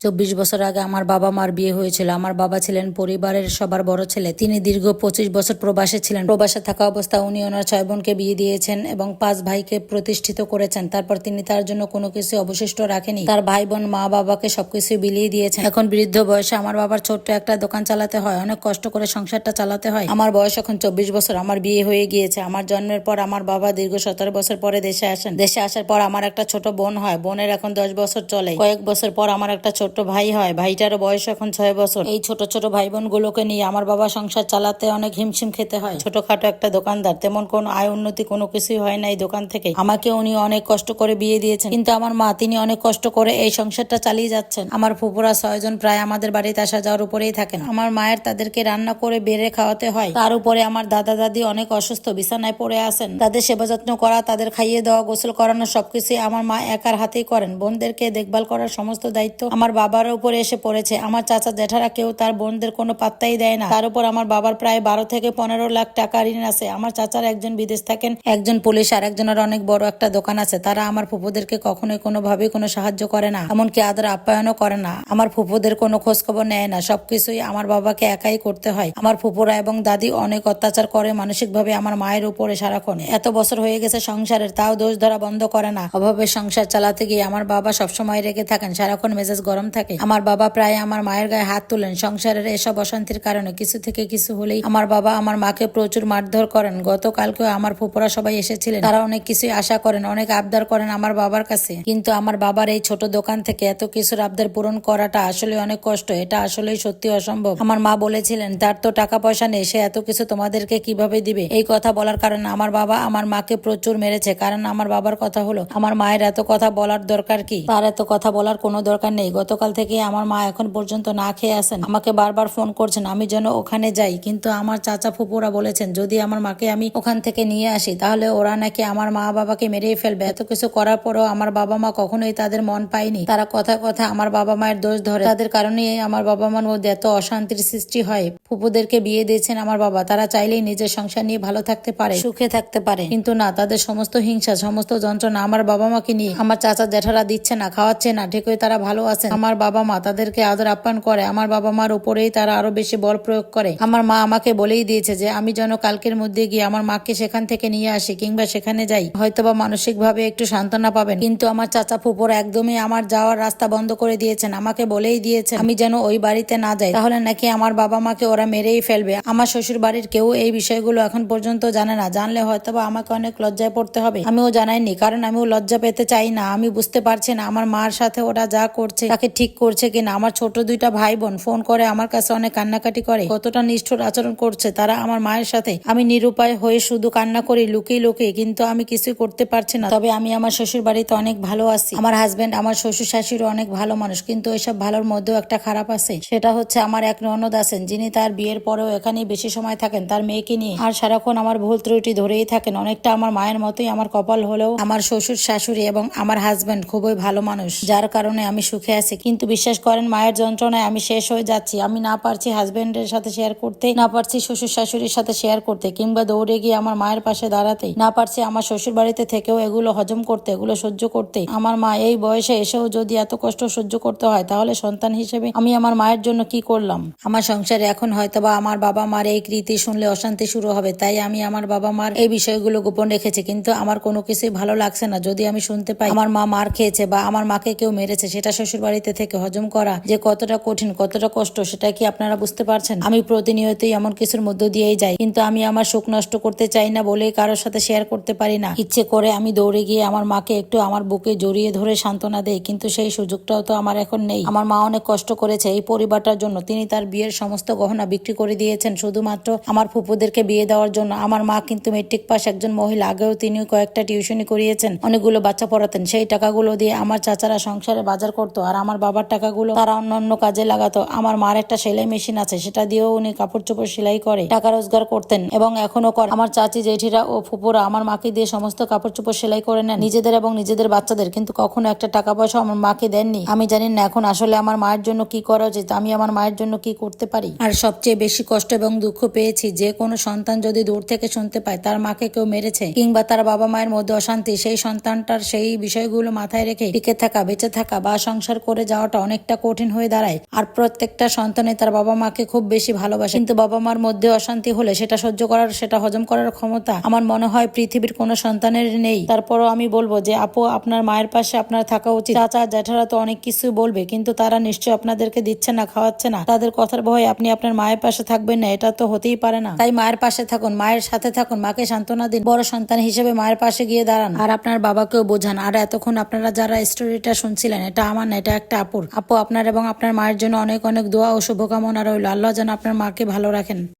চব্বিশ বছর আগে আমার বাবা মার বিয়ে হয়েছিল। আমার বাবা ছিলেন পরিবারের সবার বড় ছেলে। তিনি দীর্ঘ পঁচিশ বছর প্রবাসে ছিলেন। প্রবাসে থাকা অবস্থা উনি ওনার ছয় বোনকে বিয়ে দিয়েছেন এবং পাঁচ ভাইকে প্রতিষ্ঠিত করেছেন। তারপর তিনি তার জন্য কোনো কিছু অবশিষ্ট রাখেনি তার ভাই বোন, মা বাবাকে সবকিছু বিলিয়ে দিয়েছেন। এখন বৃদ্ধ বয়সে আমার বাবার ছোট্ট একটা দোকান চালাতে হয়। অনেক কষ্ট করে সংসারটা চালাতে হয়। আমার বয়স এখন চব্বিশ বছর। আমার বিয়ে হয়ে গিয়েছে। আমার জন্মের পর আমার বাবা দীর্ঘ সতেরো বছর পরে দেশে আসেন। দেশে আসার পর আমার একটা ছোট বোন হয়। বোনের এখন দশ বছর চলে। কয়েক বছর পর আমার একটা ছোট্ট ভাই হয়। ভাইটারও বয়স এখন ছয় বছর। এই ছোট ছোট ভাই বোন গুলোকে নিয়ে আমার বাবা সংসার চালাতে অনেক হিমশিম খেতে হয়। ছোটখাটো একটা দোকানদার, তেমন কোনো আয় উন্নতি কোনো কিছুই হয় না এই দোকান থেকে আমাকে উনি অনেক কষ্ট করে বিয়ে দিয়েছেন। কিন্তু আমার মা, তিনি অনেক কষ্ট করে এই সংসারটা চালিয়ে যাচ্ছেন। আমার ফুপুরা ছয়জন প্রায় আমাদের বাড়িতে আসা যাওয়ার উপরেই থাকেন। আমার মায়ের তাদেরকে রান্না করে বেড়ে খাওয়াতে হয়। তার উপরে আমার দাদা দাদি অনেক অসুস্থ, বিছানায় পড়ে আছেন। তাদের সেবা যত্ন করা, তাদের খাইয়ে দেওয়া, গোসল করানো সবকিছুই আমার মা একার হাতেই করেন। বোনদেরকে দেখভাল করার সমস্ত দায়িত্ব আমার বাবার উপরে এসে পড়েছে। আমার চাচা জেঠারা কেউ তার বোনদের কোনো পাত্তাই দেয় না। তার উপর আমার বাবার প্রায় বারো থেকে পনেরো লাখ টাকা ঋণ আছে। আমার চাচার একজন বিদেশ থাকেন, একজন পুলিশ আর একজনের অনেক বড় একটা দোকান আছে। তারা আমার ফুপুদেরকে কখনোই কোনোভাবে কোনো সাহায্য করে না, এমনকি আদর আপ্যায়নও করে না। আমার ফুপুদের কোনো খোঁজ খবর নেয় না। সবকিছুই আমার বাবাকে একাই করতে হয়। আমার ফুপুরা এবং দাদি অনেক অত্যাচার করে মানসিকভাবে আমার মায়ের উপরে সারাক্ষণ। এত বছর হয়ে গেছে সংসারের, তাও দোষ ধরা বন্ধ করে না। অভাবে সংসার চালাতে গিয়ে আমার বাবা সবসময় রেগে থাকেন। সারাক্ষণ মেজাজ গরম থাকে। আমার বাবা প্রায় আমার মায়ের গায়ে হাত তুলেন। সংসারের এসব অশান্তির কারণে কিছু থেকে কিছু হলেই আমার বাবা আমার মাকে প্রচুর মারধর করেন। গতকালকেও আমার ফুপুরা সবাই এসেছিলেন। তারা অনেক কিছুই আশা করেন, অনেক আবদার করেন আমার বাবার কাছে। কিন্তু আমার বাবার এই ছোট দোকান থেকে এত কিছুর আবদার পূরণ করাটা আসলে অনেক কষ্ট। এটা আসলেই সত্যি অসম্ভব। আমার মা বলেছিলেন, তার তো টাকা পয়সা নেই, সে এত কিছু তোমাদেরকে কীভাবে দিবে? এই কথা বলার কারণে আমার বাবা আমার মাকে প্রচুর মেরেছে। কারণ আমার বাবার কথা হলো, আমার মায়ের এত কথা বলার দরকার কি? তার এত কথা বলার কোনো দরকার নেই। গতকাল থেকে আমার মা এখন পর্যন্ত না খেয়ে আসেন আমাকে বারবার ফোন করছেন, আমি যেন ওখানে যাই। কিন্তু আমার চাচা ফুপুরা বলেছেন, যদি আমার মাকে আমি ওখান থেকে নিয়ে আসি, তাহলে ওরা নাকি আমার মা বাবাকে মেরেই ফেলবে। এত কিছু করার পরেও আমার বাবা মা কখনোই তাদের মন পায়নি। তারা কথা কথা আমার বাবা মায়ের দোষ ধরে। তাদের কারণেই আমার বাবা মার মধ্যে এত অশান্তির সৃষ্টি হয়। ফুপুদেরকে বিয়ে দিয়েছেন আমার বাবা। তারা চাইলেই নিজের সংসার নিয়ে ভালো থাকতে পারে, সুখে থাকতে পারে। কিন্তু না, তাদের সমস্ত হিংসা, সমস্ত যন্ত্রণা আমার বাবা মাকে নিয়ে আমার চাচা জ্যাঠারা দিচ্ছে না, খাওয়াচ্ছে না, ঠিকই তারা ভালো আছেন। আমার বাবা মা তাদেরকে আদর আপ্যায়ন করে। আমার বাবা মার উপরেই তারা আরও বেশি বল প্রয়োগ করে। আমার মা আমাকে বলেই দিয়েছে যে, আমি যেন কালকের মধ্যে গিয়ে আমার মাকে সেখান থেকে নিয়ে আসি কিংবা সেখানে যাই। হয়তোবা মানসিক ভাবে একটু সান্ত্বনা পাবেন। কিন্তু আমার চাচা ফুপুর একদমই আমার যাওয়ার রাস্তা বন্ধ করে দিয়েছেন। আমাকে বলেই দিয়েছে আমি যেন ওই বাড়িতে না যাই। তাহলে নাকি আমার বাবা মাকে ওরা মেরেই ফেলবে। আমার শ্বশুর বাড়ির কেউ এই বিষয়গুলো এখন পর্যন্ত জানে না। জানলে হয়তোবা আমাকে অনেক লজ্জায় পড়তে হবে। আমিও জানাইনি, কারণ আমিও লজ্জা পেতে চাই না। আমি বুঝতে পারছি না, আমার মার সাথে ওরা যা করছে, তাকে ঠিক করছে কিনা আমার ছোট দুইটা ভাই বোন ফোন করে আমার কাছে অনেক কান্নাকাটি করে। কতটা নিষ্ঠুর আচরণ করছে তারা আমার মায়ের সাথে। আমি নিরুপায় হয়ে শুধু কান্না করি, লুকিয়ে লুকিয়ে, কিন্তু আমি কিছুই করতে পারছি না। তবে আমি আমার শ্বশুর বাড়িতে অনেক ভালো আছি। আমার হাজবেন্ড আমার শ্বশুর শাশুড়ি অনেক ভালো মানুষ, কিন্তু ওইসব ভালোর মধ্যেও একটা খারাপ আছে। সেটা হচ্ছে আমার এক ননদ আছেন, যিনি তার বিয়ের পরেও এখানেই বেশি সময় থাকেন তার মেয়েকে নিয়ে। আর সারাক্ষণ আমার ভুল ত্রুটি ধরেই থাকেন। অনেকটা আমার মায়ের মতোই আমার কপাল হলেও আমার শ্বশুর শাশুড়ি এবং আমার হাজবেন্ড খুবই ভালো মানুষ, যার কারণে আমি সুখে আছি। কিন্তু বিশ্বাস করেন, মায়ের যন্ত্রণায় আমি শেষ হয়ে যাচ্ছি। আমি না পারছি হাজবেন্ডের সাথে শেয়ার করতে, না পারছি শ্বশুর শাশুড়ির সাথে শেয়ার করতে কিংবা দৌড়ে গিয়ে আমার মায়ের পাশে দাঁড়াতে, না পারছি আমার শ্বশুর বাড়িতে থেকেও এগুলো হজম করতে, এগুলো সহ্য করতে। আমার মা এই বয়সে এসেও যদি এত কষ্ট সহ্য করতে হয়, তাহলে সন্তান হিসেবে আমি আমার মায়ের জন্য কি করলাম? আমার সংসারে এখন হয়তোবা আমার বাবা মার এই কৃতি শুনলে অশান্তি শুরু হবে, তাই আমি আমার বাবা মার এই বিষয়গুলো গোপন রেখেছি, কিন্তু আমার কোনো কিছুই ভালো লাগছে না। যদি আমি শুনতে পাই, আমার মা মার খেয়েছে বা আমার মাকে কেউ মেরেছে, সেটা শ্বশুর বাড়িতে থেকে হজম করা যে কতটা কঠিন, কতটা কষ্ট, সেটা কি আপনারা বুঝতে পারছেন? আমি প্রতিনিয়তই এমন কিছুর মধ্য দিয়েই যাই, কিন্তু আমি আমার সুখ নষ্ট করতে চাই না বলেই কারোর সাথে শেয়ার করতে পারি না। ইচ্ছে করে আমি দৌড়ে গিয়ে আমার মাকে একটু আমার বুকে জড়িয়ে ধরে সান্ত্বনা দেই, কিন্তু সেই সুযোগটাও তো আমার এখন নেই। আমার মা অনেক কষ্ট করেছে এই পরিবারটার জন্য। তিনি তার বিয়ের সমস্ত গহনা বিক্রি করে দিয়েছেন, শুধুমাত্র আমার ফুপুদেরকে বিয়ে দেওয়ার জন্য। আমার মা কিন্তু মেট্রিক পাস একজন মহিলা, আগেও তিনি কয়েকটা টিউশনি করিয়েছেন, অনেকগুলো বাচ্চা পড়াতেন। সেই টাকাগুলো দিয়ে আমার চাচারা সংসারে বাজার করতো আর আমার বাবার টাকাগুলো তারা অন্য অন্য কাজে লাগাতো। আমার মার একটা সেলাই মেশিন আছে, সেটা দিয়েও উনি কাপড় চোপড় সেলাই করে, টাকা রোজগার করতেন এবং এখনও করে। আমার চাচি, জেঠিরা ও ফুপুরা আমার মাকে দিয়ে সমস্ত কাপড় চোপড় সেলাই করে নেন, নিজেদের এবং নিজেদের বাচ্চাদের। কিন্তু কখনো একটা টাকা পয়সা আমার মাকে দেননি। আমি জানি না এখন আসলে আমার মায়ের জন্য কি করা উচিত, আমি আমার মায়ের জন্য কি করতে পারি। আর সবচেয়ে বেশি কষ্ট এবং দুঃখ পেয়েছি, যে কোনো সন্তান যদি দূর থেকে শুনতে পায়, তার মাকে কেউ মেরেছে কিংবা তার বাবা মায়ের মধ্যে অশান্তি, সেই সন্তানটার সেই বিষয়গুলো মাথায় রেখে টিকে থাকা, বেঁচে থাকা বা সংসার করে যাওয়াটা অনেকটা কঠিন হয়ে দাঁড়ায়। আর প্রত্যেকটা সন্তানে তার বাবা মাকে খুব বেশি ভালোবাসে। কিন্তু বাবা মার মধ্যে অশান্তি হলে সেটা সহ্য করার, সেটা হজম করার ক্ষমতা আমার মনে হয় পৃথিবীর কোনো সন্তানের নেই। তারপরও আমি বলব যে, আপু, আপনার মায়ের পাশে আপনার থাকা উচিত। চাচা, জ্যাঠারা তো অনেক কিছু বলবে, কিন্তু তারা নিশ্চয় আপনাদেরকে দিচ্ছে না, খাওয়াচ্ছে না। তাদের কথার ভয়ে আপনি আপনার মায়ের পাশে থাকবেন না, এটা তো হতেই পারে না। তাই মায়ের পাশে থাকুন, মায়ের সাথে থাকুন, মাকে সান্ত্বনা দিন। বড় সন্তান হিসেবে মায়ের পাশে গিয়ে দাঁড়ান। আর আপনার বাবাকেও বোঝান। আর এতক্ষণ আপনারা যারা স্টোরিটা শুনছিলেন, এটা আমার না, এটা একটা আপুর। আপু, আপনার এবং আপনার মায়ের জন্য অনেক অনেক দোয়া ও শুভকামনা রইল। আল্লাহ যেন আপনার মাকে ভালো রাখেন।